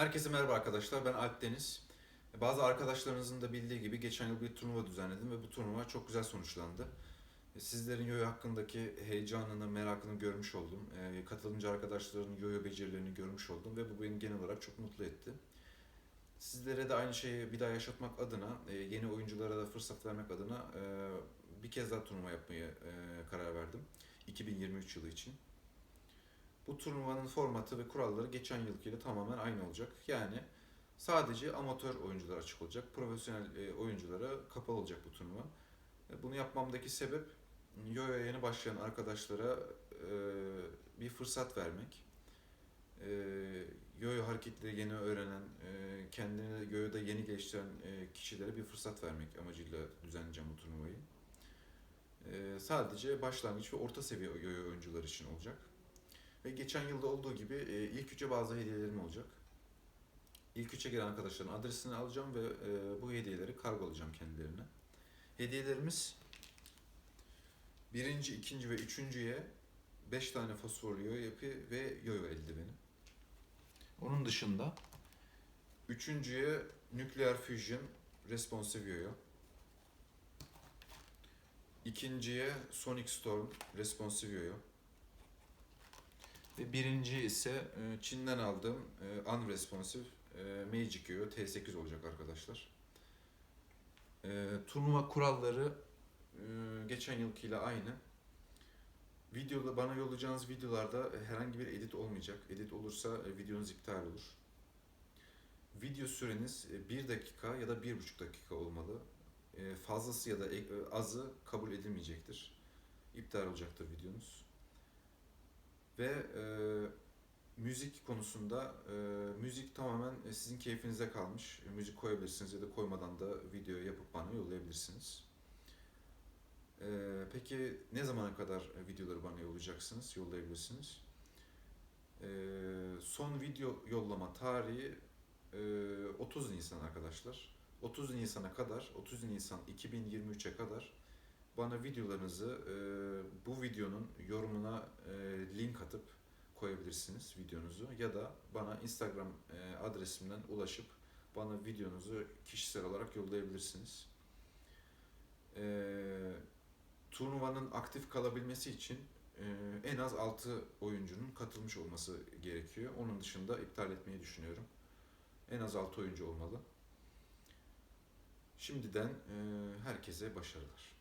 Herkese merhaba arkadaşlar. Ben Alp Deniz. Bazı arkadaşlarınızın da bildiği gibi geçen yıl bir turnuva düzenledim ve bu turnuva çok güzel sonuçlandı. Sizlerin yoyo hakkındaki heyecanını, merakını görmüş oldum. Ee, Katılımcı arkadaşların yoyo becerilerini görmüş oldum ve bu beni genel olarak çok mutlu etti. Sizlere de aynı şeyi bir daha yaşatmak adına, e, yeni oyunculara da fırsat vermek adına e, bir kez daha turnuva yapmaya e, karar verdim. 2023 yılı için. Bu turnuvanın formatı ve kuralları geçen yılkiyle tamamen aynı olacak. Yani sadece amatör oyuncular açık olacak. Profesyonel e, oyunculara kapalı olacak bu turnuva. E, Bunu yapmamdaki sebep Yoyo'ya yeni başlayan arkadaşlara e, bir fırsat vermek. Yoyo hareketleri yeni öğrenen, kendini Yoyo'da yeni geliştiren kişilere bir fırsat vermek amacıyla düzenleyeceğim bu turnuvayı. Sadece başlangıç ve orta seviye Yoyo oyuncular için olacak. Ve geçen yılda olduğu gibi e, ilk üçe bazı hediyelerim olacak. İlk üçe giren arkadaşların adresini alacağım ve e, bu hediyeleri kargolayacağım kendilerine. Hediyelerimiz birinci, ikinci ve üçüncüye 5 tane fosforlu yoyo yapı ve yoyo eldiveni. Onun dışında üçüncüye Nuclear Fusion Responsive yoyo. İkinciye Sonic Storm Responsive yoyo. Ve birinci ise e, Çin'den aldığım e, Unresponsive e, Magic Yo T8 olacak arkadaşlar. E, turnuva kuralları e, geçen yılkiyle aynı. Videoda bana yollayacağınız videolarda herhangi bir edit olmayacak. Edit olursa e, videonuz iptal olur. Video süreniz 1 dakika ya da 1,5 dakika olmalı. E, Fazlası ya da e, azı kabul edilmeyecektir. İptal olacaktır videonuz. Ve e, müzik konusunda e, müzik tamamen e, sizin keyfinize kalmış. E, müzik koyabilirsiniz ya da koymadan da video yapıp bana yollayabilirsiniz. E, peki ne zamana kadar e, videoları bana yollayacaksınız, yollayabilirsiniz? E, son video yollama tarihi e, 30 Nisan arkadaşlar. 30 Nisan'a kadar, 30 Nisan 2023'e kadar bana videolarınızı e, bu videonun yorumuna e, link koyabilirsiniz videonuzu ya da bana Instagram e, adresimden ulaşıp bana videonuzu kişisel olarak yollayabilirsiniz. E, turnuvanın aktif kalabilmesi için e, en az 6 oyuncunun katılmış olması gerekiyor. Onun dışında iptal etmeyi düşünüyorum. En az 6 oyuncu olmalı. Şimdiden e, herkese başarılar.